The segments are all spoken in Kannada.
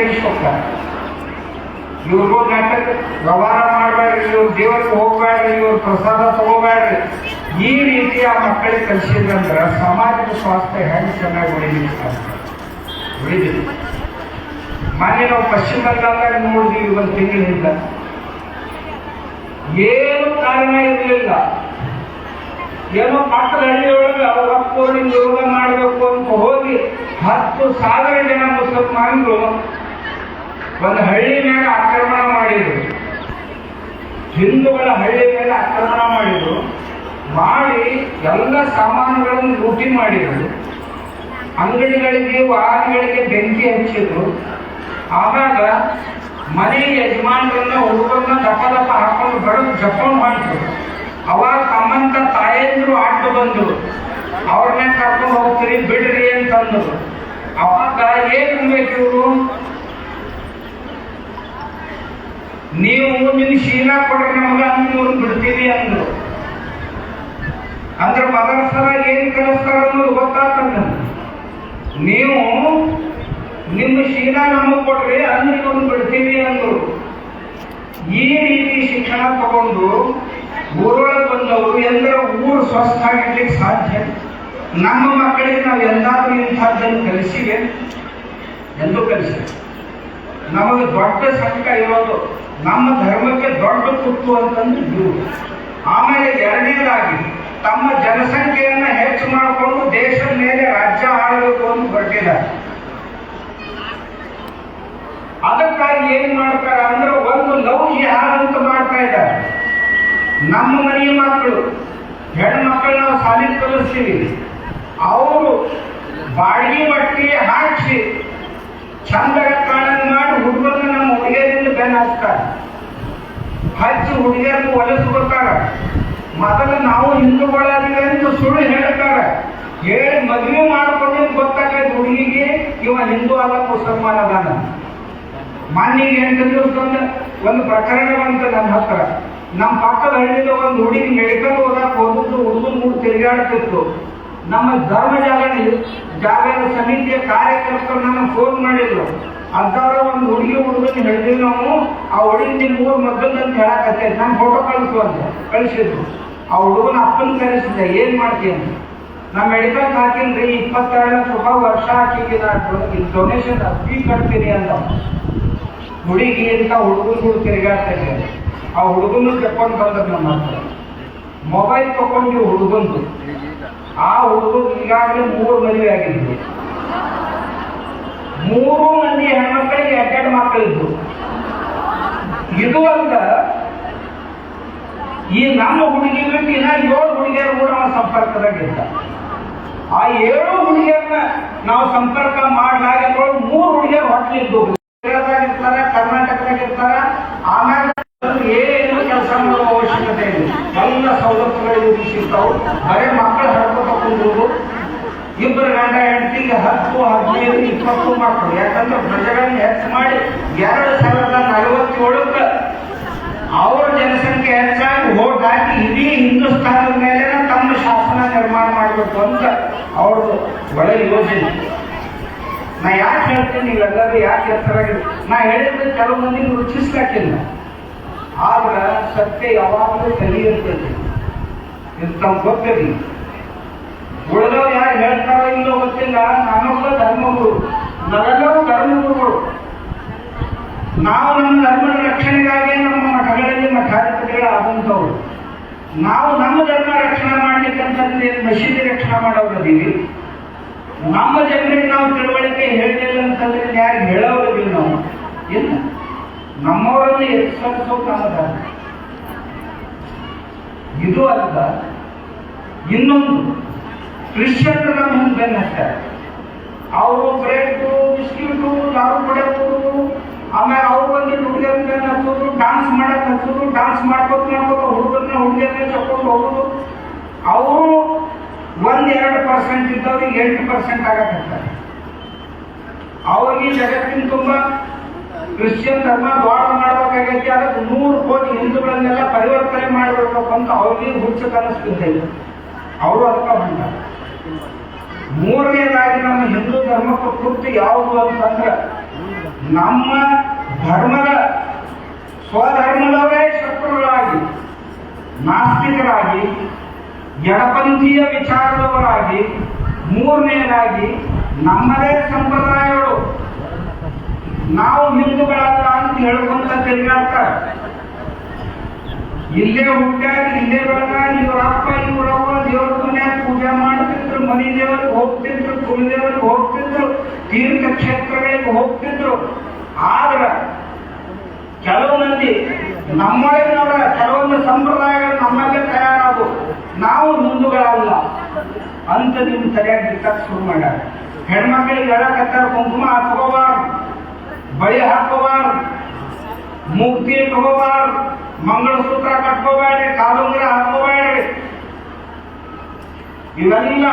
ಕೇಳಿಸ್ಕೊತಾರೆ ಇವ್ರಿಗೂ ನಾಟಕ ವ್ಯವಹಾರ ಮಾಡಬೇಡ್ರಿ, ಇವ್ರ ದೇವರಿಗೆ ಹೋಗ್ಬೇಡ್ರಿ, ಇವ್ರ ಪ್ರಸಾದ ತಗೋಬೇಡ್ರಿ. ಈ ರೀತಿ ಆ ಮಕ್ಕಳಿಗೆ ಕಲಿಸಿದ್ರಂದ್ರೆ ಸಮಾಜದ ಸ್ವಾಸ್ಥ್ಯ ಹೆಂಗೆ ಚೆನ್ನಾಗಿ ಸಾಧ್ಯ ಉಳಿದಿದೆ. ಮೊನ್ನೆ ನಾವು ಪಶ್ಚಿಮ ಬಂಗಾಳದಾಗ ನೋಡಿದ್ವಿ, ಒಂದು ತಿಂಗಳಿಂದ ಏನು ಕಾರಣ ಇರಲಿಲ್ಲ. ಏನೋ ಪಕ್ಕದ ಹಳ್ಳಿಯೊಳಗೆ ಅವ್ರ ಅಪ್ಪ ಯೋಗ ಮಾಡಬೇಕು ಅಂತ ಹೋಗಿ ಹತ್ತು ಸಾವಿರ ಜನ ಮುಸಲ್ಮಾನರು ಒಂದು ಹಳ್ಳಿ ಮೇಲೆ ಆಕ್ರಮಣ ಮಾಡಿದ್ರು. ಹಿಂದೂಗಳ ಹಳ್ಳಿ ಮೇಲೆ ಆಕ್ರಮಣ ಮಾಡಿದ್ರು. ಮಾಡಿ ಎಲ್ಲ ಸಾಮಾನುಗಳನ್ನು ಲೂಟಿ ಮಾಡಿದ್ರು. ಅಂಗಡಿಗಳಿಗೆ, ವಾಹನಗಳಿಗೆ ಬೆಂಕಿ ಹಚ್ಚಿದ್ರು. ಆವಾಗ ಮನೆ ಯಜಮಾನರನ್ನ ಹುಡುಗರನ್ನ ದಪ್ಪ ದಪ್ಪ ಹಾಕೊಂಡು ಬಡದು ಜಪ್ಪನ್ ಮಾಡಿದ್ರು ಅವಾಗ ತಮ್ಮಂತ ತಾಯಂದ್ರು ಆಟ ಬಂದ್ರು. ಅವ್ರನ್ನ ಕರ್ಕೊಂಡು ಹೋಗ್ತೀರಿ, ಬಿಡ್ರಿ ಅಂತಂದ್ರು. ಅವಾಗ ಏನ್ ಇವರು? ನೀವು ನಿನ್ನ ಶೀಲ ಕೊಡ್ರಿ ನಮಗ ಅಂತ ಇವ್ರು ಬಿಡ್ತೀವಿ ಅಂದ್ರು. ಅಂದ್ರೆ ಮದರಸರ ಏನ್ ಕಲಿಸ್ತಾರ ಅನ್ನೋದು ಗೊತ್ತಾಗ್ತದ. ನೀವು ನಿಮ್ಮ ಶೀಲ ನಮಗ್ ಕೊಡ್ರಿ ಅಂದ್ರೆ ಇವ್ರು ಬಿಡ್ತೀವಿ ಅಂದ್ರು. ಈ ರೀತಿ ಶಿಕ್ಷಣ ತಗೊಂಡು ಊರೊಳಗೆ ಬಂದವರು ಎಲ್ಲರ ಊರು ಸ್ವಸ್ಥ ಆಗಿರ್ಲಿಕ್ಕೆ ಸಾಧ್ಯ. ನಮ್ಮ ಮಕ್ಕಳಿಗೆ ನಾವು ಎಲ್ಲಾದ್ರೂ ಇಂಥದ್ದನ್ನು ಕಲಿಸಿವೆ. ಎಂದು ಕಲಿಸಿದೆ ನಮಗೆ ದೊಡ್ಡ ಸಂಕಟ ಇರೋದು ನಮ್ಮ ಧರ್ಮಕ್ಕೆ ದೊಡ್ಡ ತುತ್ತು ಅಂತಂದ್ರೆ ಇವರು. ಆಮೇಲೆ ಎರಡನೇದಾಗಿ, ತಮ್ಮ ಜನಸಂಖ್ಯೆಯನ್ನ ಹೆಚ್ಚು ಮಾಡಿಕೊಂಡು ದೇಶದ ಮೇಲೆ ರಾಜ್ಯ ಆಳಬೇಕು ಅಂತ ಹೊರಟಿದ್ದಾರೆ. ಅದಕ್ಕಾಗಿ ಏನ್ ಮಾಡ್ತಾರೆ ಅಂದ್ರೆ ಒಂದು ಲವ್ ಜಿಹಾದ್ ಅಂತ ಮಾಡ್ತಾ ಇದ್ದಾರೆ. ನಮ್ಮ ಮನೆಯ ಮಕ್ಕಳು ಹೆಣ್ಣು ಮಕ್ಕಳು ನಾವು ಸಾಲಿ ಕಲಿಸ್ತೀವಿ. ಅವರು ಬಾಡಿಗೆ ಬಟ್ಟಿ ಹಾಕಿಸಿ ಚಂದ ಕಾಣಂಗ್ ಮಾಡಿ ಹುಡುಗರನ್ನ ಬೆನ್ನ ಹಾಕ್ತಾರೆ ಹಚ್ಚಿ ಹುಡುಗಿಯರನ್ನ ಒಲಿಸ್ಕೊತಾರ ಮೊದಲು ನಾವು ಹಿಂದೂಗಳಾಗಿವೆ ಅಂತ ಸುಳ್ಳು ಹೇಳ್ತಾರ ಹೇಳಿ ಮದುವೆ ಮಾಡ್ಕೊಂಡಿದ್ದು ಗೊತ್ತಾಗೈತೆ ಹುಡುಗಿಗೆ, ಇವ ಹಿಂದೂ ಅಲ್ಲ, ಮುಸಲ್ಮಾನ ಅದಾನ ಮಾನ್ಯಿಗೆ ಎಂಟು ದಿವಸದ ಒಂದು ಪ್ರಕರಣ ಬಂತ ನನ್ನ ಹತ್ರ. ನಮ್ಮ ಪಕ್ಕದ ಹಳ್ಳಿದ ಒಂದು ಹುಡುಗಿ ಮೆಡಿಕಲ್ ಓದಕ್ಕೆ ಹೋದದ್ದು ಹುಡುಗನ ಮೂರು ತಿರುಗಾಡ್ತಿತ್ತು. ನಮ್ಮ ಧರ್ಮ ಜಾಗ ಜಾಗ ಸಮಿತಿಯ ಕಾರ್ಯಕರ್ತರು ನನ್ನ ಫೋನ್ ಮಾಡಿದ್ರು. ಅಂಥವ್ರ ಒಂದು ಹುಡುಗಿ ಹುಡುಗನ ಹೇಳ್ತೀವಿ ನಾವು, ಆ ಹುಡುಗಿ ಮೂರು ಮದ್ದಲ್ ಅಂತ ಹೇಳಕತ್ತೆ. ನಾನು ಫೋಟೋ ಕಳಿಸು ಅಂತ, ಕಳಿಸಿದ್ರು. ಆ ಹುಡುಗನ ಅಪ್ಪನ ಕರೆಸಿದ್ದೆ, ಏನ್ ಮಾಡ್ತೀನಿ ಅಂತ? ನಾ ಮೆಡಿಕಲ್ ಹಾಕಿನ್ರಿ, ಇಪ್ಪತ್ತೆರಡು ಲಕ್ಷ ರೂಪಾಯಿ ವರ್ಷ ಹಾಕಿಗೆ ಡೊನೇಷನ್ ಅಪ್ಪಿ ಕಟ್ತೀನಿ ಅಂತ ಹುಡುಗಿ ಅಂತ ಹುಡುಗರು ತಿರುಗಾಡ್ತಾ ಇದೆ ಆ ಹುಡುಗನು ತಕೊಂಡು ಬಂದದ್ದು ನಮ್ಮ ಹತ್ರ. ಮೊಬೈಲ್ ತಗೊಂಡು ಹುಡುಗಂದು. ಆ ಹುಡುಗರು ಈಗಾಗಲೇ ಮೂರು ಮದುವೆ ಆಗಿದ್ರು ಮೂರು ಮಂದಿ ಹೆಣ್ಮಕ್ಳಿಗೆ ಎರಡೆರಡು ಮಕ್ಕಳಿದ್ರು ಇದು ಅಂತ ಈ ನಮ್ಮ ಹುಡುಗಿ ಬಿಟ್ಟು ಇನ್ನ ಏಳು ಹುಡುಗಿಯರು ಕೂಡ ನಾವು ಸಂಪರ್ಕದಾಗಿದ್ದ ಆ ಏಳು ಹುಡುಗಿಯರನ್ನ ನಾವು ಸಂಪರ್ಕ ಮಾಡ್ಲಾಗಿದ್ರು ಮೂರು ಹುಡುಗಿಯರು ಹೊಟ್ಲಿದ್ದು ಕೇರಳದಾಗಿರ್ತಾರ ಕರ್ನಾಟಕದಾಗ ಇರ್ತಾರ, ಆಮೇಲೆ ಏನು ಕೆಲಸ ಮಾಡುವ ಅವಶ್ಯಕತೆ ಇಲ್ಲ. ಎಲ್ಲ ಸವಲತ್ತುಗಳು ಸಿಗ್ತಾವು. ಬರೇ ಮಕ್ಕಳು ಹಡ್ಕೊತ ಕುಂದ್ರು ಇಬ್ಬರು ಗಂಡ ಹೆಂಡತಿಗೆ ಹತ್ತು ಹದಿನೈದು ಇಪ್ಪತ್ತು ಮಕ್ಕಳು. ಯಾಕಂದ್ರೆ ಪ್ರಜೆಗಳನ್ನ ಹೆಚ್ಚು ಮಾಡಿ ಎರಡು ಸಾವಿರದ ನಲವತ್ತೇಳಕ್ಕೆ ಅವರ ಜನಸಂಖ್ಯೆ ಹೆಚ್ಚಾಗಿ ಹೋಗಾಕಿ ಹಾಕಿ ಇಡೀ ಹಿಂದೂಸ್ತಾನದ ಮೇಲೆ ತಮ್ಮ ಶಾಸನ ನಿರ್ಮಾಣ ಮಾಡಬೇಕು ಅಂತ ಅವ್ರದ್ದು ಒಳ್ಳೆ ಯೋಜನೆ. ನಾ ಯಾಕೆ ಹೇಳ್ತೀನಿ ನೀವೆಲ್ಲರೂ ಯಾಕೆ ಎತ್ತರಾಗಿದೆ ನಾ ಹೇಳಿದ್ರೆ ಕೆಲವು ಮಂದಿ ರುಚಿಸ್ಲಾಕಿಲ್ಲ. ಆದ್ರೆ ಸತ್ಯ ಯಾವಾಗಲೂ ಕಲಿಯಿರ್ತದೆ ಇದು ತಮ್ಗೆ ಗೊತ್ತಿರಲಿ ಉಳಿದವ್ರು ಯಾರು ಹೇಳ್ತಾರೋ ಇಲ್ಲೋ ಗೊತ್ತಿಲ್ಲ. ನಾನೊಬ್ಬ ಧರ್ಮಗುರು ನಾವೆಲ್ಲರೂ ಧರ್ಮಗುರುಗಳು ನಾವು ನಮ್ಮ ಧರ್ಮದ ರಕ್ಷಣೆಗಾಗಿ ನಮ್ಮ ಮಠಗಳಲ್ಲಿ ಮಠಾಧಿಪತಿಗಳ ಆದಂಥವ್ರು. ನಾವು ನಮ್ಮ ಧರ್ಮ ರಕ್ಷಣೆ ಮಾಡ್ಲಿಕ್ಕಂತಂದ್ರೆ ಮಸೀದಿ ರಕ್ಷಣೆ ಮಾಡೋರಿದ್ದೀವಿ ನಮ್ಮ ಜನರಿಗೆ ನಾವು ತಿಳುವಳಿಕೆ ಹೇಳಲಿಲ್ಲ ಅಂತಂದ್ರೆ ಯಾರು ಹೇಳೋರಿದ್ದೀವಿ ನಾವು. ಇಲ್ಲ. ನಮ್ಮವರನ್ನು ಎಚ್ಚರಿಸೋ ನಮ್ಮ ಧರ್ಮ. ಇದು ಅಲ್ಲ, ಇನ್ನೊಂದು. ಕ್ರಿಶ್ಚಿಯನ್ರು ನಮ್ಮ ಮುಂದೆ ಹತ್ತಾರೆ ಅವರು ಬ್ರೆಡ್ ಬಿಸ್ಕಿಟು ದಾರು ಕುಡಿಯೋದು ಆಮೇಲೆ ಅವ್ರು ಬಂದು ಹುಡುಗರನ್ನ ಹಚ್ಚೋದು ಡಾನ್ಸ್ ಮಾಡಕ್ ಹಚ್ಚೋದು ಡಾನ್ಸ್ ಮಾಡ್ಕೋತ ಮಾಡ್ಕೋತ ಹುಡುಗರನ್ನ ಹುಡುಗರನ್ನ ತಕೊಂಡು ಹೋಗೋದು ಅವರು ಒಂದ್ ಎರಡು ಪರ್ಸೆಂಟ್ ಇದ್ದವ್ರಿಗೆ ಎಂಟು ಪರ್ಸೆಂಟ್ ಆಗಕತ್ತಾರೆ ಅವ್ರಿಗೆ ಜಗತ್ತಿನ ತುಂಬ ಕ್ರಿಶ್ಚಿಯನ್ ಧರ್ಮ ದ್ವಾರ ಮಾಡ್ಬೇಕಾಗೈತಿ, ಅದಕ್ಕೆ ನೂರು ಕೋಟಿ ಹಿಂದೂಗಳನ್ನೆಲ್ಲ ಪರಿವರ್ತನೆ ಮಾಡಬೇಕು ಅಂತ ಅವ್ರಿಗೆ ಹುಚ್ಚು ಕನಸ್ತಿದ್ದಿಲ್ಲ ಅವರು ಅದಕ್ಕೆ ಹೊಂಟಾರ ಮೂರನೇದಾಗಿ ನಮ್ಮ ಹಿಂದೂ ಧರ್ಮಕ್ಕೆ ಕುರಿತು ಯಾವುದು ಅಂತಂದ್ರೆ ನಮ್ಮ ಧರ್ಮದ ಸ್ವಧರ್ಮದವರೇ ಶತ್ರುಗಳಾಗಿ, ನಾಸ್ತಿಕರಾಗಿ, ಎಡಪಂಥೀಯ ವಿಚಾರದವರಾಗಿ, ಮೂರನೇದಾಗಿ ನಮ್ಮದೇ ಸಂಪ್ರದಾಯಗಳು. ನಾವು ಹಿಂದೂಗಳಲ್ಲ ಅಂತ ಹೇಳ್ಕೊಂತ ತಿರುಗಾಡ್ತಾರೆ ಇಲ್ಲೇ ಹುಟ್ಟಾಗಿ ಇಲ್ಲೇ ಬೆಳಗಾಗಿ, ಇವರಪ್ಪ, ಇವರವ್ವ ದೇವ್ರ ಮನೆ ಪೂಜೆ ಮಾಡ್ತಿದ್ರು ಮನಿ ದೇವರಿಗೆ ಹೋಗ್ತಿದ್ರು ಕುಲದೇವರಿಗೆ ಹೋಗ್ತಿದ್ರು ತೀರ್ಥ ಕ್ಷೇತ್ರಗಳಿಗೆ ಹೋಗ್ತಿದ್ರು. ಆದ್ರ ಕೆಲವು ಮಂದಿ ನಮ್ಮೊಳಗಿನವರ ಕೆಲವೊಂದು ಸಂಪ್ರದಾಯಗಳು ನಮ್ಮಲ್ಲೇ ತಯಾರಾದವು. ನಾವು ಮುಂದುಗಳಲ್ಲ ಅಂತ ನೀವು ಸರಿಯಾಗಿ ಬಿಟ್ಟಕ್ಕೆ ಶುರು ಮಾಡ್ಯಾರ. ಹೆಣ್ಮಕ್ಳಿಗೆ ಹೇಳಕತ್ತಾರ, ಕುಂಕುಮ ಹಾಕೋಬಾರ್ದು ಬಳಿ ಹಾಕೋಬಾರ್ದು ಮುಕ್ತಿ ತಗೋಬಾರ್ದು ಮಂಗಳಸೂತ್ರ ಕಟ್ಕೋಬೇಡ್ರಿ, ಕಾಲುಂಗ್ರ ಹಾಕೋಬೇಡ್ರಿ ಇವೆಲ್ಲ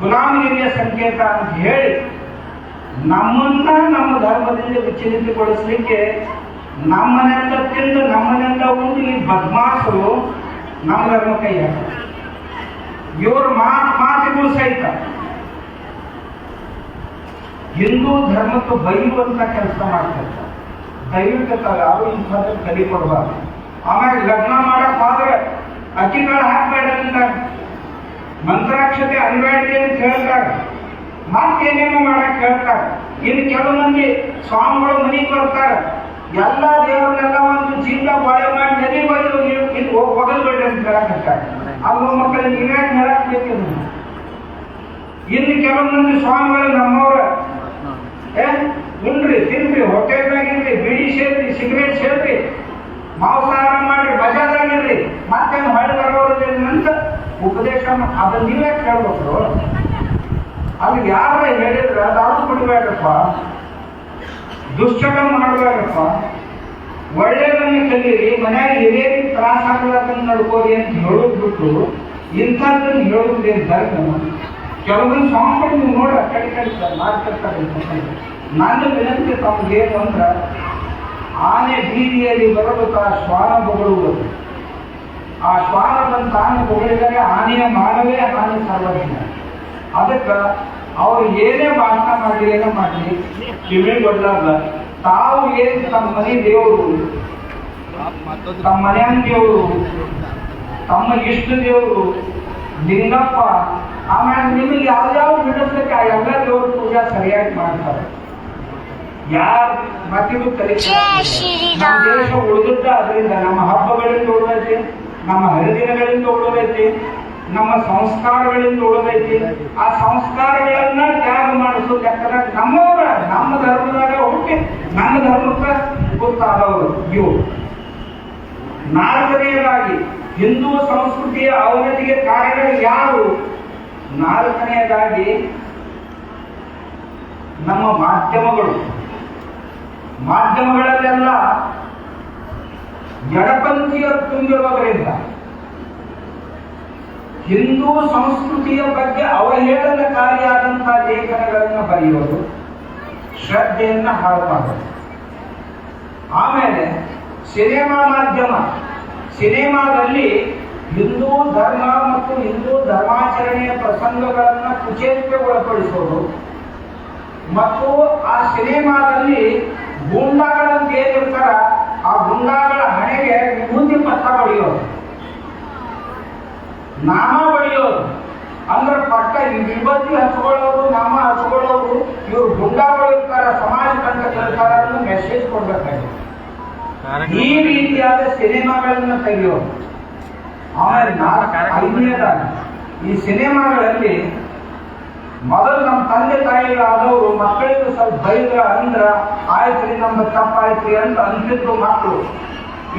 ಗುಲಾಮಗಿರಿಯ ಸಂಕೇತ ಅಂತ ಹೇಳಿ ನಮ್ಮನ್ನ ನಮ್ಮ ಧರ್ಮದಿಂದ ವಿಚಲಿತಗೊಳಿಸಲಿಕ್ಕೆ ನಮ್ಮನೆಲ್ಲ ತಿಂದು ನಮ್ಮನೆಲ್ಲ ಒಂದು ಈ ನಮ್ಮ ಧರ್ಮ ಕೈ. ಇವ್ರ ಮಾತು ಮಾತಿಗೂ ಸಹಿತ ಹಿಂದೂ ಧರ್ಮಕ್ಕೆ ಬೈಯುವಂತ ಕೆಲಸ ಮಾಡ್ತಾರೆ ದಯವಿಟ್ಟು ತಾವು ಯಾರು ಇಂಥದ್ದು ಕಲಿ ಕೊಡಬಾರ್ದು ಆಮೇಲೆ ಲಗ್ನ ಮಾಡಕ್ ಹೋದ್ರೆ ಅಕ್ಕಿಗಳು ಹಾಕ್ಬೇಡ ಅಂತ ಮಂತ್ರಾಕ್ಷತೆ ಅನ್ಬೇಡ್ರಿ ಅಂತ ಹೇಳ್ತಾರೆ. ಮತ್ತೇನೇನೋ ಮಾಡಕ್ ಹೇಳ್ತಾರೆ. ಇನ್ನು ಕೆಲವು ಮಂದಿ ಸ್ವಾಮಿಗಳು ಮನೆಗೆ ಬರ್ತಾರೆ. ಎಲ್ಲ ದೇವರನ್ನೆಲ್ಲ ಒಂದು ಜೀವ ಬಾಳೆ ಮಾಡಿ ನದಿ ಬೈದು ನೀವು ಇಲ್ಲಿ ಹೋಗಿ ಒಗಲ್ಬೇಡ್ರಿ ಅಂತ ಹೇಳಕತ್ತಾರೆ ಅಲ್ಲ ಮಕ್ಕಳಿಗೆ ನೀವ್ಯಾಕೆ ಹೇಳಕ್ ಬೇಕು ಇನ್ನು ಕೆಲವು ಮಂದಿ ಸ್ವಾಮಿಗಳು ನಮ್ಮವ್ರ. ಏ ಉಣ್ರಿ ತಿನ್ರಿ ಹೋಟೆಲ್ನಾಗಿರ್ರಿ ಬಿಡಿ ಸೇರ್ರಿ ಸಿಗರೇಟ್ ಸೇರ್ರಿ ಮಾಂಸಾಹಾರ ಮಾಡ್ರಿ ಮಜಾದಾಗಿರ್ರಿ ಮತ್ತೇನು ಹೊಳೆ ಬರೋರು ಅಂತ ಉಪದೇಶ ಅದನ್ನ ನೀವೇ ಕೇಳ್ಬೇಕು ಅಲ್ಲಿ ಯಾರ ಹೇಳಿದ್ರೆ ದಾರು ಬಿಡ್ಬೇಕಪ್ಪ ದುಶ್ಚಟ ಮಾಡ್ಬೇಕಪ್ಪ ಒಳ್ಳೆಯದನ್ನ ಕಲೀರಿ ಮನ್ಯಾಗ ಹಿರಿಯರಿಗೆ ತ್ರಾಸ ಆಗ್ಲಾರ್ದಂಗ್ ನಡ್ಕೋರಿ ಅಂತ ಹೇಳೋದ್ ಬಿಟ್ಟು ಇಂಥದ್ದನ್ನ ಹೇಳೋದ್ರಿ ಧರ್ಮ? ಕೆಲವೊಂದು ಸಾಂಗ್ಗಳು ನೀವು ನೋಡ ಆ ಕಡೆ ಕಡೆ ಮಾತಾಡ್ತಾರೆ ನನ್ನ ವಿನಂತಿ ತಮ್ಗೇನು ಅಂದ್ರ ಆನೆ ಬೀದಿಯಲ್ಲಿ ಬರಬೇಕಾ ಶ್ವಾನ ಬೊಗಳುವುದು. ಆ ಶ್ವಾನವನ್ನು ತಾನು ಬೊಗಳಿದರೆ ಹಾನಿಯ ಮಾನವೇ ಆನೆ ಸರ್ವಜ್ಞ. ಅದಕ್ಕೆ ಅವರು ಏನೇ ಭಾಷಣ ಮಾಡಲಿ ಏನೋ ಮಾಡಲಿ ಗೊತ್ತಾಗ ತಾವು ಏನು ತಮ್ಮ ಮನೆ ದೇವರು? ತಮ್ಮ ಮನೆಯ ದೇವರು? ತಮ್ಮ ಇಷ್ಟ ದೇವರು? ಲಿಂಗಪ್ಪ ಆಮೇಲೆ ನಿಮಗೆ ಯಾವ್ಯಾವ ಬಿಡಿಸ್ಲಿಕ್ಕೆ ಆ ಎಲ್ಲ ದೇವ್ರ ಪೂಜಾ ಸರಿಯಾಗಿ ಮಾಡ್ತಾರೆ? ಯಾರು ಮತ್ತಿಗೂ ಕಲಿತಾರೆ ನಮ್ಮ ದೇಶ ಉಳಿದುತ್ತ ಅದರಿಂದ ನಮ್ಮ ಹಬ್ಬಗಳಿಂದ ಉಳಿದೈತಿ ನಮ್ಮ ಹರಿದಿನಗಳಿಂದ ಉಳಿದೈತಿ, ನಮ್ಮ ಸಂಸ್ಕಾರಗಳಿಂದ ಉಳಿದೈತಿ. ಆ ಸಂಸ್ಕಾರಗಳನ್ನ ತ್ಯಾಗ ಮಾಡಿಸೋ ಯಾಕಂದ್ರೆ ನಮ್ಮವರ, ನಮ್ಮ ಧರ್ಮದಾಗ ಹುಟ್ಟಿ ನನ್ನ ಧರ್ಮಕ್ಕ ಗೊತ್ತಾದವರು ಇವು ನಾಲ್ಕನೆಯದಾಗಿ, ಹಿಂದೂ ಸಂಸ್ಕೃತಿಯ ಅವನತಿಗೆ ಕಾರಣ ಯಾರು? ನಾಲ್ಕನೆಯದಾಗಿ, ನಮ್ಮ ಮಾಧ್ಯಮಗಳು. ಮಾಧ್ಯಮಗಳಲ್ಲೆಲ್ಲ ಎಡಪಂಥೀಯ ತುಂಬಿರುವುದರಿಂದ ಹಿಂದೂ ಸಂಸ್ಕೃತಿಯ ಬಗ್ಗೆ ಅವಹೇಳನಕಾರಿಯಾದಂತಹ ಲೇಖನಗಳನ್ನು ಬರೆಯೋದು ಶ್ರದ್ಧೆಯನ್ನ ಹಾಳು ಮಾಡೋದು ಆಮೇಲೆ ಸಿನಿಮಾ ಮಾಧ್ಯಮ, ಸಿನಿಮಾದಲ್ಲಿ ಹಿಂದೂ ಧರ್ಮ ಮತ್ತು ಹಿಂದೂ ಧರ್ಮಾಚರಣೆಯ ಪ್ರಸಂಗಗಳನ್ನು ಕುಚೇತಕ್ಕೆ ಒಳಪಡಿಸೋದು ಮತ್ತು ಆ ಸಿನಿಮಾದಲ್ಲಿ ಗೂಂಡಾಗಳಂತ ಏನಿರ್ತಾರ ಆ ಗುಂಡಾಗಳ ಹಣೆಗೆ ವಿಭೂತಿ ಪತ್ರ ಬಳಿಯೋದು ನಾಮ ಬಳಿಯೋದು ಅಂದ್ರೆ ಪಟ್ಟ ಈ ವಿಭೂತಿ ಹಚ್ಕೊಳ್ಳೋರು ನಾಮ ಹಚ್ಕೊಳ್ಳೋರು ಇವ್ರು ಗುಂಡಾಗಳು ಇರ್ತಾರ ಕಂಡಕ್ಕಿರ್ತಾರ ಮೆಸೇಜ್ ಕೊಡ್ಬೇಕಾಗಿದೆ. ಈ ರೀತಿಯಾದ ಸಿನಿಮಾಗಳನ್ನ ತೆಗೆಯೋದು ಆಮೇಲೆ ಈ ಸಿನಿಮಾಗಳಲ್ಲಿ ಮೊದಲು ನಮ್ಮ ತಂದೆ ತಾಯಿಗಳಾದವರು ಮಕ್ಕಳಿಗೆ ಸ್ವಲ್ಪ ಬೈದ್ರ ಅಂದ್ರ ಆಯ್ತ್ರಿ ನಮ್ಮ ತಪ್ಪಾಯ್ತ್ರಿ ಅಂತ ಅಂತಿದ್ರು ಮಕ್ಕಳು.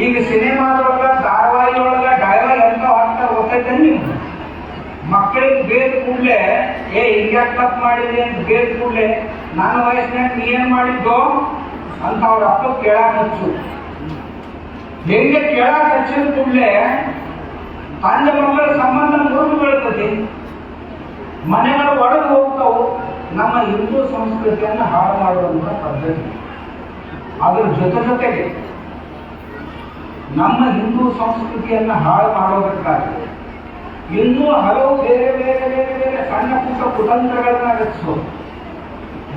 ಈಗ ಸಿನಿಮಾದೊಳಗ ಧಾರಾವಾಹಿ ಒಳಗ ಡೈಲಾಗ್ ಎಂತ ಹಾಕ್ತಾರೆ ಗೊತ್ತೈತೆ ನೀವು ಮಕ್ಕಳಿಗೆ ಬೇದ ಕೂಡಲೇ ಏ ಹಿಂಗ್ಯಾಕ್ ತಪ್ಪು ಮಾಡಿದೆ ಅಂತ ಬೇದ ಕೂಡಲೇ ನನ್ನ ವಯಸ್ಸಿನಲ್ಲಿ ಏನ್ ಮಾಡಿದ್ದೋ ಅಂತ ಅವ್ರ ಅಪ್ಪ ಕೇಳಾಕ ಹಚ್ಚು. ಹೆಂಗೆ ಕೇಳಾಕ ಹಚ್ಚಿದ ಕೂಡಲೇ ತಂದೆ ಮಕ್ಕಳ ಸಂಬಂಧ ಮುರಿದು ಬೀಳ್ತದೆ ಮನೆಗಳು ಒಳಗೆ ಹೋಗ್ತಾವು. ನಮ್ಮ ಹಿಂದೂ ಸಂಸ್ಕೃತಿಯನ್ನು ಹಾಳು ಮಾಡುವಂತ ಪದ್ಧತಿ. ಅದರ ಜೊತೆ ಜೊತೆಗೆ ನಮ್ಮ ಹಿಂದೂ ಸಂಸ್ಕೃತಿಯನ್ನು ಹಾಳು ಮಾಡೋದಕ್ಕಾಗಿ ಇನ್ನೂ ಹಲವು ಬೇರೆ ಬೇರೆ ಬೇರೆ ಬೇರೆ ಸಣ್ಣ ಪುಟ್ಟ ಕುತಂತ್ರಗಳನ್ನ ರಚಿಸೋದು.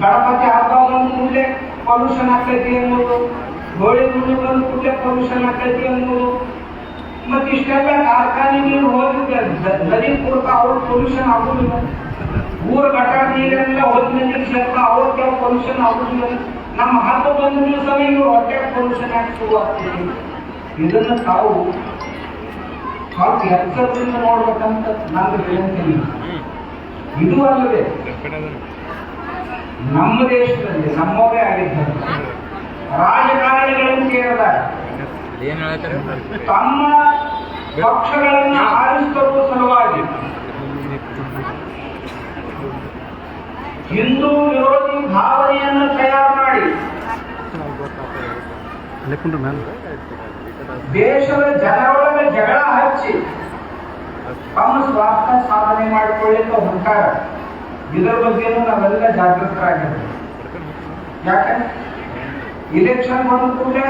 ಗಣಪತಿ ಹಬ್ಬ ಬಂದ ಕೂಡಲೇ ಪೊಲ್ಯೂಷನ್ ಆಗ್ತೈತಿ ಅನ್ನೋದು ಗೋಳಿ ಗುಂಡು ಬಂದ ಕೂಡಲೇ ಪೊಲ್ಯೂಷನ್ ಆಗ್ತೈತಿ ಅನ್ನೋದು ಮತ್ತೆ ಇಷ್ಟೆಲ್ಲ ಕಾರ್ಖಾನೆಗಳು ಹೋಗಿದ್ದೆ ನದಿ ಪೂರ್ಕ ಅವ್ರ ಪೊಲ್ಯೂಷನ್ ಆಗುದಿಲ್ಲ. ಊರ ಗಟಾರ ನೀರೆಲ್ಲ ಹೋದ ನೀರು ಸೇರ್ತ ಅವ್ರಿಗೆ ಪೊಲ್ಯೂಷನ್ ಆಗುದಿಲ್ಲ. ನಮ್ಮ ಹಬ್ಬ ಬಂದ ದಿವಸ ಹೊಟ್ಟೆ ಪೊಲ್ಯೂಷನ್ ಆಗಿ ಶುರು ಆಗ್ತೀವಿ ಇದನ್ನ ತಾವು ನೋಡ್ಬೇಕಂತ ನಾನು ವಿನಂತಿ. ಇದು ಅಲ್ಲದೆ ನಮ್ಮ ದೇಶದಲ್ಲಿ ನಮ್ಮವರೇ ಆಗಿದ್ದಾರೆ. ರಾಜಕಾರಣಿಗಳನ್ನು ಸೇರದ ತಮ್ಮ ಪಕ್ಷಗಳನ್ನು ಆರಿಸಿಕೊಳ್ಳುವ ಸಲುವಾಗಿ ಹಿಂದೂ ವಿರೋಧಿ ಭಾವನೆಯನ್ನು ತಯಾರು ಮಾಡಿ ದೇಶದ ಜನರೊಳಗೆ ಜಗಳ ಹಚ್ಚಿ ತಮ್ಮ ಸ್ವಾರ್ಥ ಸಾಧನೆ ಮಾಡಿಕೊಳ್ಳಿಕ್ಕೆ ಹೊಂಟಾರ ಇದರ ಬಗ್ಗೆನೂ ನಾವೆಲ್ಲ ಜಾಗೃತರಾಗಿರ್ಬೇಕು ಯಾಕೆ ಇಲೆಕ್ಷನ್ ಬಂದ ಕೂಡಲೇ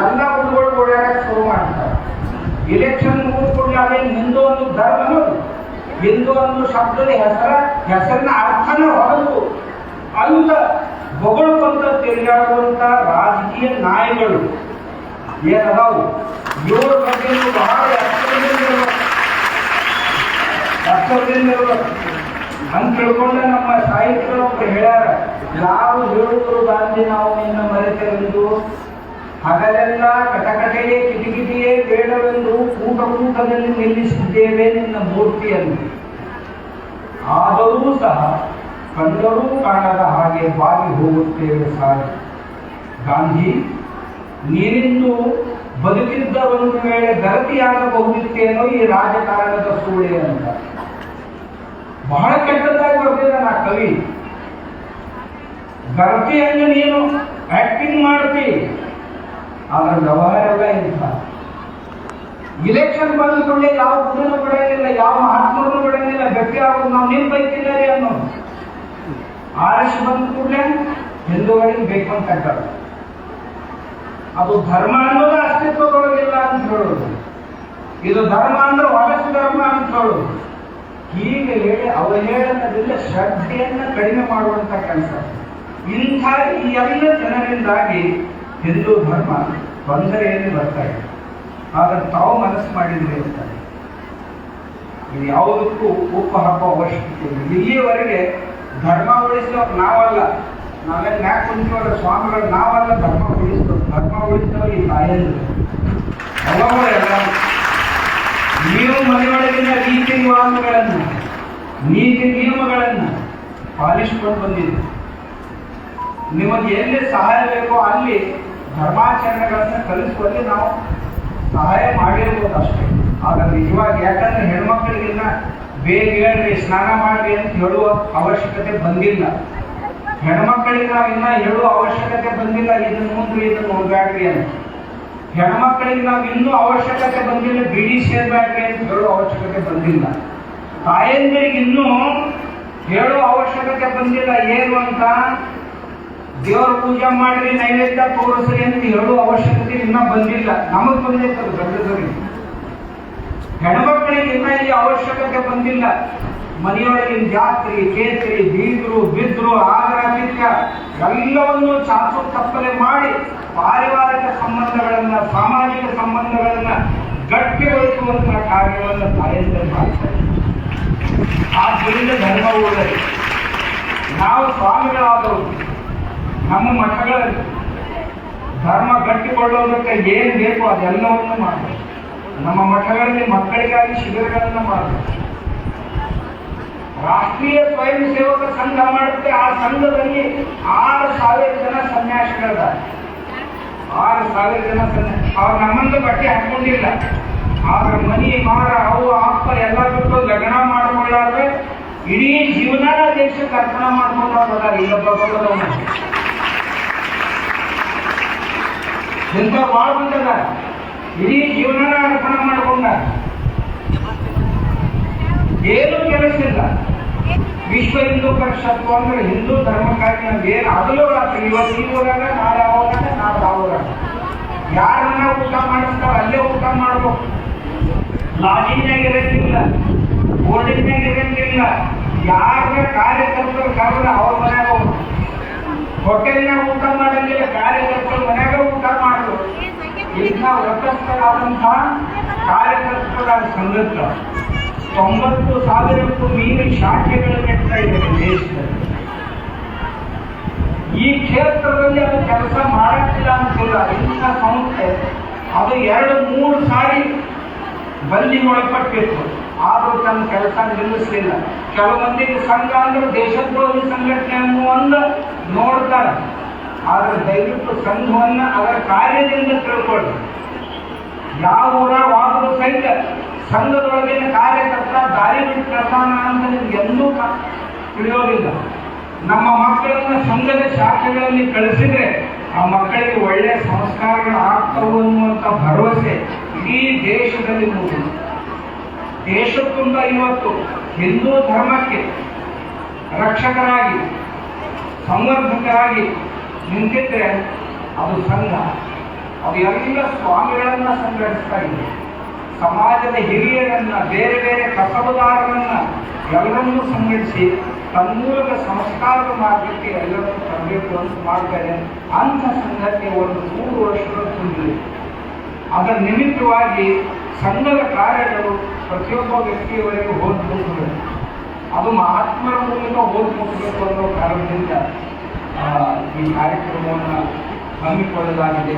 ಎಲ್ಲ ಹುಡುಗರು ಓಡಾಡಕ್ಕೆ ಶುರು ಮಾಡ್ತಾರೆ ಇಲೆಕ್ಷನ್ ಮುಗಿದ ಕೂಡಲೇ ಅದೇ ಹಿಂದೂ ಒಂದು ಧರ್ಮ ಅನ್ನೋದು ಹಿಂದೂ ಅನ್ನೋ ಶಬ್ದದ ಹೆಸರ ಹೆಸರಿನ ಅರ್ಥನ ಹೊರದು ಅಂತ ಹೊಗಳ್ಕೊಂತ ತಿರುಗಾಡುವಂತ ರಾಜಕೀಯ ನಾಯಿಗಳು ಏನದಾವು ಇವ್ರ ಬಗ್ಗೆ ನೀವು ಬಹಳ ಎಚ್ಚರದಿಂದ ಇರ್ಬೇಕು. ಎಚ್ಚರದಿಂದ ಇರ್ಬೇಕು. ಹಂಗ್ ತಿಳ್ಕೊಂಡ ನಮ್ಮ ಸಾಹಿತ್ಯರು ಒಬ್ರು ಹೇಳ್ಯಾರ, ನಾವು ಹೇಳಿದ್ರು ಗಾಂಧಿ, ನಾವು ನಿನ್ನ ಮರೆತೆವೆಂದು ಹಗಲೆಲ್ಲ ಕಟಕಟೆಯೇ, ಕಿಟಕಿಟಿಯೇ ಬೇಡವೆಂದು ಕೂಟ ಕೂಟದಲ್ಲಿ ನಿಲ್ಲಿಸಿದ್ದೇವೆ ನಿನ್ನ ಮೂರ್ತಿಯನ್ನು. ಆದರೂ ಸಹ ಕಂಡರೂ ಕಾಣದ ಹಾಗೆ ಬಾಗಿ ಹೋಗುತ್ತೇವೆ ಸಾರಿ. ಗಾಂಧಿ ನೀರಿಂದು ಬದುಕಿದ್ದ ಒಂದು ವೇಳೆ ಗರತಿಯಾಗಬಹುದಿತ್ತೇನೋ ಈ ರಾಜಕಾರಣದ ಸೂಳೆ ಅಂತ. ಬಹಳ ಕೆಟ್ಟದಾಗಿ ಬರ್ತಿದ್ದಾನೆ ಆ ಕವಿ. ಗರತಿಯನ್ನು ನೀನು ಆಕ್ಟಿಂಗ್ ಮಾಡ್ತಿ. ಆದ್ರೆ ವ್ಯವಹಾರವಲ್ಲ ಇಂಥ. ಇಲೆಕ್ಷನ್ ಬಂದ ಕೂಡಲೇ ಯಾವ ಗುರುನು ಬಿಡಂಗಿಲ್ಲ ಯಾವ ಮಹಾತ್ಮರನ್ನು ಬಿಡಂಗಿಲ್ಲ ಗಟ್ಟಿ ಆಗೋದು ನಾವು ನಿನ್ ಬೈತಿದ್ದಾರೆ ಅನ್ನೋದು. ಆರಿಸಿ ಬಂದ ಕೂಡಲೇ ಹಿಂದೂಗಳಿಗೆ ಬೇಕು ಅಂತ ಅದು ಧರ್ಮ ಅನ್ನೋದು ಅಸ್ತಿತ್ವದೊಳಗಿಲ್ಲ ಅಂತ ಹೇಳೋದು. ಇದು ಧರ್ಮ ಅಂದ್ರೆ ಹೊಲಸು ಧರ್ಮ ಅಂತ ಹೇಳೋದು. ಹೀಗೆ ಹೇಳಿ ಅವಹೇಳನದಿಂದ ಶ್ರದ್ಧೆಯನ್ನ ಕಡಿಮೆ ಮಾಡುವಂತ ಕೆಲಸ. ಇಂಥ ಈ ಎಲ್ಲ ಜನರಿಂದಾಗಿ ಹಿಂದೂ ಧರ್ಮ ತೊಂದರೆಯಲ್ಲಿ ಬರ್ತಾ ಇದೆ. ಆದ್ರೆ ತಾವು ಮನಸ್ಸು ಮಾಡಿದ್ರೆ ಇರ್ತಾರೆ ಇದು ಯಾವುದಕ್ಕೂ ಉಪ್ಪು ಹಾಕುವ ಅವಶ್ಯಕತೆ ಇಲ್ಲ. ಇಲ್ಲಿಯವರೆಗೆ ಧರ್ಮ ನಾವಲ್ಲ. ನಾವೇನು ನ್ಯಾಕ್ ಕುಂತಿವಲ್ಲ ಸ್ವಾಮಿಗಳು ನಾವಲ್ಲ ಧರ್ಮ ಉಳಿಸಿದವ್ರು ಧರ್ಮ ಈ ತಾಯಂದ್ರು ಅವರೇ ನೀವು ಮನೆಯೊಳಗಿನ ರೀತಿ ನಿವಾಸಗಳನ್ನು ನೀತಿ ನಿಯಮಗಳನ್ನು ಪಾಲಿಸಿಕೊಂಡು ಬಂದಿದ್ದೀರಿ. ನಿಮಗೆ ಎಲ್ಲಿ ಸಹಾಯ ಬೇಕೋ ಅಲ್ಲಿ ಧರ್ಮಾಚರಣೆಗಳನ್ನು ಕಲಿಸುವಲ್ಲಿ ನಾವು ಸಹಾಯ ಮಾಡಿರ್ಬೋದು ಅಷ್ಟೇ. ಆದ್ರೆ ಇವಾಗ ಯಾಕಂದ್ರೆ ಹೆಣ್ಮಕ್ಳಿಗೆಲ್ಲ ಬೇಗ ಹೇಳ್ರಿ, ಸ್ನಾನ ಮಾಡ್ರಿ ಅಂತ ಹೇಳುವ ಅವಶ್ಯಕತೆ ಬಂದಿಲ್ಲ. ಹೆಣ್ಮಕ್ಳಿಗೆ ನಾವು ಇನ್ನ ಹೇಳುವ ಅವಶ್ಯಕತೆ ಬಂದಿಲ್ಲ ಇದನ್ನ ಮುಂದ್ರಿ ಇದನ್ನ ನೋಡ್ಬೇಡ್ರಿ ಅಂತ. ಹೆಣ್ಮಕ್ಳಿಗೆ ನಾವು ಇನ್ನೂ ಅವಶ್ಯಕತೆ ಬಂದಿಲ್ಲ, ಬಿಡಿ ಸೇರ್ಬ್ಯಾಡ್ರಿ ಅಂತ ಹೇಳೋ ಅವಶ್ಯಕತೆ ಬಂದಿಲ್ಲ. ತಾಯಂದಿರಿಗೆ ಇನ್ನೂ ಹೇಳೋ ಅವಶ್ಯಕತೆ ಬಂದಿಲ್ಲ. ಏನು ಅಂತ? ದೇವರ ಪೂಜೆ ಮಾಡ್ರಿ, ನೈವೇದ್ಯ ತೋರಿಸ್ರಿ ಅಂತ ಹೇಳೋ ಅವಶ್ಯಕತೆ ಇನ್ನ ಬಂದಿಲ್ಲ. ನಮಗ್ ಬಂದೈತೆ ದೊಡ್ಡ ಹೆಣ್ಮಕ್ಳಿಗೆ ಇನ್ನ ಈ ಅವಶ್ಯಕತೆ ಬಂದಿಲ್ಲ. ಮನೆಯೊಳಗಿನ ಜಾತ್ರಿ, ಕೇಸರಿ ಬೀದ್ರು ಬಿದ್ರು ಆಗರ ಚಿತ್ರ ಎಲ್ಲವನ್ನು ಚಾಚು ತಪ್ಪಲೆ ಮಾಡಿ ಪಾರಿವಾರಿಕ ಸಂಬಂಧಗಳನ್ನ, ಸಾಮಾಜಿಕ ಸಂಬಂಧಗಳನ್ನ ಗಟ್ಟಿಗೊಳಿಸುವಂತಹ ಕಾರ್ಯವನ್ನು ತಾಯಂದಿರು ಮಾಡ್ತಾರೆ. ಆದ್ದರಿಂದ ಧರ್ಮ ಉಳಿದರೆ ನಾವು ಸ್ವಾಮಿಗಳಾದವರು, ನಮ್ಮ ಮಠಗಳಲ್ಲಿ ಧರ್ಮ ಗಟ್ಟಿಕೊಳ್ಳೋದಕ್ಕೆ ಏನು ಬೇಕು ಅದೆಲ್ಲವನ್ನು ಮಾಡಬೇಕು. ನಮ್ಮ ಮಠಗಳಲ್ಲಿ ಮಕ್ಕಳಿಗಾಗಿ ಶಿಬಿರಗಳನ್ನು ಮಾಡಬೇಕು. ರಾಷ್ಟ್ರೀಯ ಸ್ವಯಂ ಸೇವಕ ಸಂಘ ಮಾಡುತ್ತೆ. ಆ ಸಂಘದಲ್ಲಿ ಆರು ಸಾವಿರ ಜನ ಸನ್ಯಾಸಿಗಳಿದ್ದಾರೆ ಆರು ಸಾವಿರ ಜನ ಸನ್ಯಾಸಿ ಅವ್ರು ನಮ್ಮಂದು ಬಟ್ಟೆ ಹಾಕೊಂಡಿಲ್ಲ. ಅವ್ರ ಮನಿ, ಮಾರ, ಅವು, ಅಪ್ಪ, ಎಲ್ಲ ಬಿಟ್ಟು ಲಗ್ನ ಮಾಡಿಕೊಳ್ಳಾದ್ರೆ ಇಡೀ ಜೀವನ ದೇಶಕ್ಕೆ ಅರ್ಪಣ ಮಾಡ್ಕೊಂಡವ್ರ ಈಗ ಬರೋದವನು ಇಂಥ ಭಾಳ ಬಂದದ? ಇಡೀ ಜೀವನ ಅರ್ಪಣ ಮಾಡ್ಕೊಂಡ ಏನು ಕೆಲಸ ಇಲ್ಲ ವಿಶ್ವ ಹಿಂದೂ ಪರಿಷತ್ತು ಅಂದ್ರೆ ಹಿಂದೂ ಧರ್ಮಕ್ಕಾಗಿ ನಮ್ಗೆ ಏನು ಆಗ್ತದೆ ಇವತ್ತು ಈ ಊರಾಗ ನಾಳೆ ಅವಾಗ ನಾಳೆ ಆ ಊರಾಗ ಯಾರನ್ನ ಊಟ ಮಾಡಿಸ್ತಾರ ಅಲ್ಲೇ ಊಟ ಮಾಡ್ಬೇಕು ಲಾಜಿನ್ಯಾಗ ಇರಂಗಿಲ್ಲ ಬೋರ್ಡಿನ್ಯಾಗ ಇರಂಗಿಲ್ಲ ಯಾರ ಕಾರ್ಯಕರ್ತರು ಕರೆದ್ರೆ ಅವ್ರ ಮನ್ಯಾಗ ಹೋಟೆಲ್ನಾಗ ಊಟ ಮಾಡಂಗಿಲ್ಲ, ಕಾರ್ಯಕರ್ತರು ಮನ್ಯಾಗ ಊಟ ಮಾಡಿದ್ರು ಇಂಥ ವ್ರತಸ್ಥರಾದಂತಹ ಕಾರ್ಯಕರ್ತರ ಸಂಘಕ್ಕ ತೊಂಬತ್ತು ಸಾವಿರಕ್ಕೂ ಮೀರಿ ಶಾಖೆಗಳು ನೆಡ್ತಾ ಇದೆ ದೇಶದಲ್ಲಿ. ಈ ಕ್ಷೇತ್ರದಲ್ಲಿ ಅದು ಕೆಲಸ ಮಾಡಕ್ಕಿಲ್ಲ ಅಂತಿಲ್ಲ. ಇಂಥ ಸಂಸ್ಥೆ ಅದು ಎರಡು, ಮೂರು ಸಾರಿ ಬಲ್ಲಿ ಒಳಪಟ್ಟಿತ್ತು. ಆದರೂ ತನ್ನ ಕೆಲಸ ನಿಲ್ಲಿಸಲಿಲ್ಲ. ಕೆಲವು ಮಂದಿಗೆ ಸಂಘ ಅಂದ್ರೆ ದೇಶದ್ರೋಹಿ ಸಂಘಟನೆ ಅನ್ನುವಂದು ನೋಡ್ತಾರೆ. ಆದ್ರೆ ದಯವಿಟ್ಟು ಸಂಘವನ್ನ ಅದರ ಕಾರ್ಯದಿಂದ ತಿಳ್ಕೊಳ್ಳಿ. ಯಾವ ಊರಾಗ ಸಹಿತ ಸಂಘದೊಳಗಿನ ಕಾರ್ಯಕರ್ತ ದಾರಿ ಬಿಟ್ಟಿರ್ತಾನ ಅಂತ ನಿಮ್ಗೆ ಎಂದೂ ತಿಳಿಯೋದಿಲ್ಲ. ನಮ್ಮ ಮಕ್ಕಳನ್ನ ಸಂಘದ ಶಾಖೆಗಳಲ್ಲಿ ಕಳಿಸಿದ್ರೆ ಆ ಮಕ್ಕಳಿಗೆ ಒಳ್ಳೆಯ ಸಂಸ್ಕಾರಗಳು ಆಗ್ತವು ಅನ್ನುವಂಥ ಭರವಸೆ ಇಡೀ ದೇಶದಲ್ಲಿ ಮೂಡಿದೆ. ದೇಶ ತುಂಬ ಇವತ್ತು ಹಿಂದೂ ಧರ್ಮಕ್ಕೆ ರಕ್ಷಕರಾಗಿ, ಸಂವರ್ಧಕರಾಗಿ ನಿಂತಿದ್ರೆ ಅದು ಸಂಘ. ಅದು ಎಲ್ಲ ಸ್ವಾಮಿಗಳನ್ನ ಸಂಘಟಿಸ್ತಾ ಇದೆ. ಸಮಾಜದ ಹಿರಿಯರನ್ನ, ಬೇರೆ ಬೇರೆ ಕಸಬುದಾರರನ್ನ ಎಲ್ಲರನ್ನೂ ಸಂಘಟಿಸಿ, ತನ್ಮೂಲಕ ಸಂಸ್ಕಾರದ ಮಾರ್ಗಕ್ಕೆ ಎಲ್ಲರನ್ನೂ ತರಬೇಕು ಅಂತ ಮಾಡ್ತಾರೆ. ಅಂಥ ಸಂಘಕ್ಕೆ ಒಂದು ಮೂರು ವರ್ಷಗಳು ತುಂಬಿದೆ. ಅದರ ನಿಮಿತ್ತವಾಗಿ ಸಂಘದ ಕಾರ್ಯಗಳು ಪ್ರತಿಯೊಬ್ಬ ವ್ಯಕ್ತಿಯವರೆಗೂ ಹೋದ್ ಮುಟ್ಟಬೇಕು ಅದು ಮಹಾತ್ಮರ ಮೂಲಕ ಹೋದ್ ಮುಟ್ಟಬೇಕು ಅನ್ನೋ ಕಾರಣದಿಂದ ಈ ಕಾರ್ಯಕ್ರಮವನ್ನು ಹಮ್ಮಿಕೊಳ್ಳಲಾಗಿದೆ.